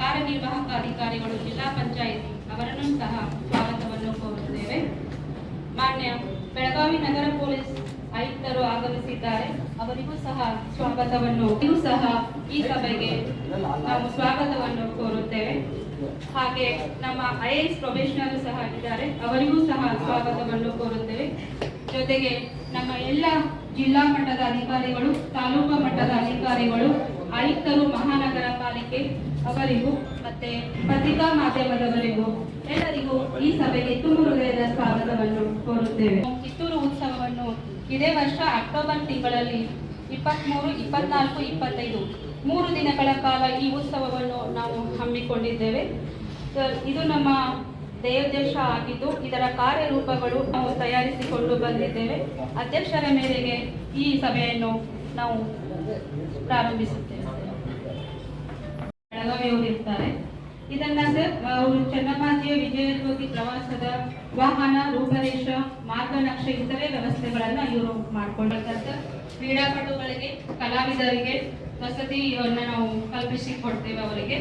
ಕಾರ್ಯನಿರ್ವಾಹಕ ಅಧಿಕಾರಿಗಳು ಜಿಲ್ಲಾ ಪಂಚಾಯಿತಿ ಅವರನ್ನು ಸಹ ಸ್ವಾಗತವನ್ನು ಕೋರುತ್ತೇವೆ. ಮಾನ್ಯ ಬೆಳಗಾವಿ ನಗರ ಪೊಲೀಸ್ ಆಯುಕ್ತರು ಆಗಮಿಸಿದ್ದಾರೆ ಅವರಿಗೂ ಸಹ ಸ್ವಾಗತವನ್ನು ಸಹ ಈ ಸಭೆಗೆ ನಾವು ಸ್ವಾಗತವನ್ನು ಕೋರುತ್ತೇವೆ. ಹಾಗೆ ನಮ್ಮ ಐ ಎಸ್ ಪ್ರೊಫೆಷನಲ್ ಸಹ ಇದ್ದಾರೆ. ಅವರಿಗೂ ಸಹ ಸ್ವಾಗತವನ್ನು ಕೋರುತ್ತೇವೆ. ಜೊತೆಗೆ ನಮ್ಮ ಎಲ್ಲ ಜಿಲ್ಲಾ ಮಟ್ಟದ ಅಧಿಕಾರಿಗಳು, ತಾಲೂಕು ಮಟ್ಟದ ಅಧಿಕಾರಿಗಳು, ಆಯುಕ್ತರು, ಮಹಾನಗರ ಪಾಲಿಕೆ ಅವರಿಗೂ ಮತ್ತೆ ಪತ್ರಿಕಾ ಮಾಧ್ಯಮದವರಿಗೂ ಎಲ್ಲರಿಗೂ ಈ ಸಭೆಗೆ ತುಂಬು ಹೃದಯದ ಸ್ವಾಗತವನ್ನು ಕೋರುತ್ತೇವೆ. ಕಿತ್ತೂರು ಉತ್ಸವವನ್ನು ಇದೇ ವರ್ಷ ಅಕ್ಟೋಬರ್ ತಿಂಗಳಲ್ಲಿ ಇಪ್ಪತ್ತ್ಮೂರು ಇಪ್ಪತ್ನಾಲ್ಕು, ಇಪ್ಪತ್ತೈದು, ಮೂರು ದಿನಗಳ ಕಾಲ ಈ ಉತ್ಸವವನ್ನು ನಾವು ಹಮ್ಮಿಕೊಂಡಿದ್ದೇವೆ. ಇದು ನಮ್ಮ ದೇವದೇಶ ಆಗಿದ್ದು ಇದರ ಕಾರ್ಯರೂಪಗಳು ನಾವು ತಯಾರಿಸಿಕೊಂಡು ಬಂದಿದ್ದೇವೆ. ಅಧ್ಯಕ್ಷರ ಮೇರೆಗೆ ಈ ಸಭೆಯನ್ನು ನಾವು ಪ್ರಾರಂಭಿಸುತ್ತೇವೆ. ಬೆಳಗಾವಿಯವರು ಇರ್ತಾರೆ. ಇದನ್ನ ಸರ್ ಅವರು ವಿಜಯಜ್ಯೋತಿ ಪ್ರವಾಸದ ವಾಹನ, ರೂಪರೇಷ ಮಾರ್ಗನಕ್ಷೆ ಇತರೆ ವ್ಯವಸ್ಥೆಗಳನ್ನ ಇವರು ಮಾಡ್ಕೊಂಡಿರ್ತಾರೆ ಸರ್ ಕ್ರೀಡಾಪಟುಗಳಿಗೆ, ಕಲಾವಿದರಿಗೆ ವಸತಿಯನ್ನ ನಾವು ಕಲ್ಪಿಸಿ ಕೊಡ್ತೇವೆ ಅವರಿಗೆ.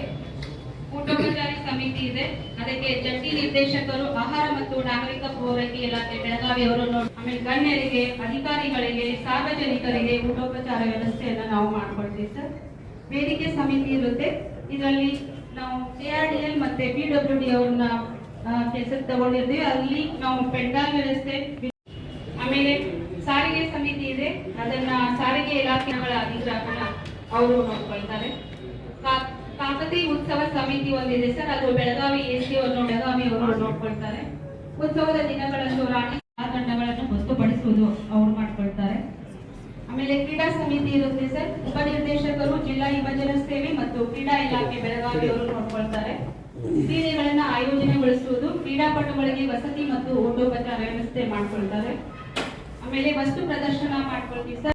ಊಟೋಪಚಾರಿ ಸಮಿತಿ ಇದೆ. ಅದಕ್ಕೆ ಜಂಟಿ ನಿರ್ದೇಶಕರು, ಆಹಾರ ಮತ್ತು ನಾಗರಿಕ ಪೂರೈಕೆ ಇಲಾಖೆ ಬೆಳಗಾವಿಯವರು ನೋಡಿ, ಆಮೇಲೆ ಗಣ್ಯರಿಗೆ, ಅಧಿಕಾರಿಗಳಿಗೆ, ಸಾರ್ವಜನಿಕರಿಗೆ ಊಟೋಪಚಾರ ವ್ಯವಸ್ಥೆಯನ್ನ ನಾವು ಮಾಡ್ಕೊಳ್ತೀವಿ ಸರ್. ವೇದಿಕೆ ಸಮಿತಿ ಇರುತ್ತೆ. ಇದರಲ್ಲಿ ನಾವು ಎಲ್ ಮತ್ತೆ ಪಿ ಡಬ್ಲ್ಯೂ ಡಿ ಅವ್ರನ್ನ ಕೆಲಸಕ್ಕೆ ತಗೊಂಡಿರ್ತೀವಿ. ಅಲ್ಲಿ ನಾವು ಪೆಂಡಾಲ್ ವ್ಯವಸ್ಥೆ, ಆಮೇಲೆ ಸಾರಿಗೆ ಸಮಿತಿ ಇದೆ. ಅದನ್ನ ಸಾರಿಗೆ ಇಲಾಖೆಗಳ ಅಧಿಗ್ರಹಣ ಅವರು ನೋಡ್ಕೊಳ್ತಾರೆ. ಕಾಕತಿ ಉತ್ಸವ ಸಮಿತಿ ಒಂದಿದೆ ಸರ್. ಅದು ಬೆಳಗಾವಿ ಎ ಸಿ ಅವರು ಬೆಳಗಾವಿ ಅವರು ನೋಡ್ಕೊಳ್ತಾರೆ. ಉತ್ಸವದ ದಿನಗಳಂದು ರಾಣಿ ತಂಡಗಳನ್ನು ಗೊತ್ತುಪಡಿಸುವುದು ಅವ್ರು ಮಾಡ್ಕೊಳ್ತಾರೆ. ಆಮೇಲೆ ಕ್ರೀಡಾ ಸಮಿತಿ ಇರುತ್ತೆ ಸರ್. ಉಪನಿರ್ದೇಶಕರು ಜಿಲ್ಲಾ ಯುವಜನ ಸೇವೆ ಮತ್ತು ಕ್ರೀಡಾ ಇಲಾಖೆ ಬೆಳಗಾವಿ ಅವರು ಕ್ರೀಡೆಗಳನ್ನ ಆಯೋಜನೆಗೊಳಿಸುವುದು ಕ್ರೀಡಾಪಟುಗಳಿಗೆ ವಸತಿ ಮತ್ತು ಊಟೋಪಚಾರ ವ್ಯವಸ್ಥೆ ಮಾಡ್ಕೊಳ್ತಾರೆ. ಆಮೇಲೆ ವಸ್ತು ಪ್ರದರ್ಶನ ಮಾಡ್ಕೊಳ್ತೀವಿ. ಸರ್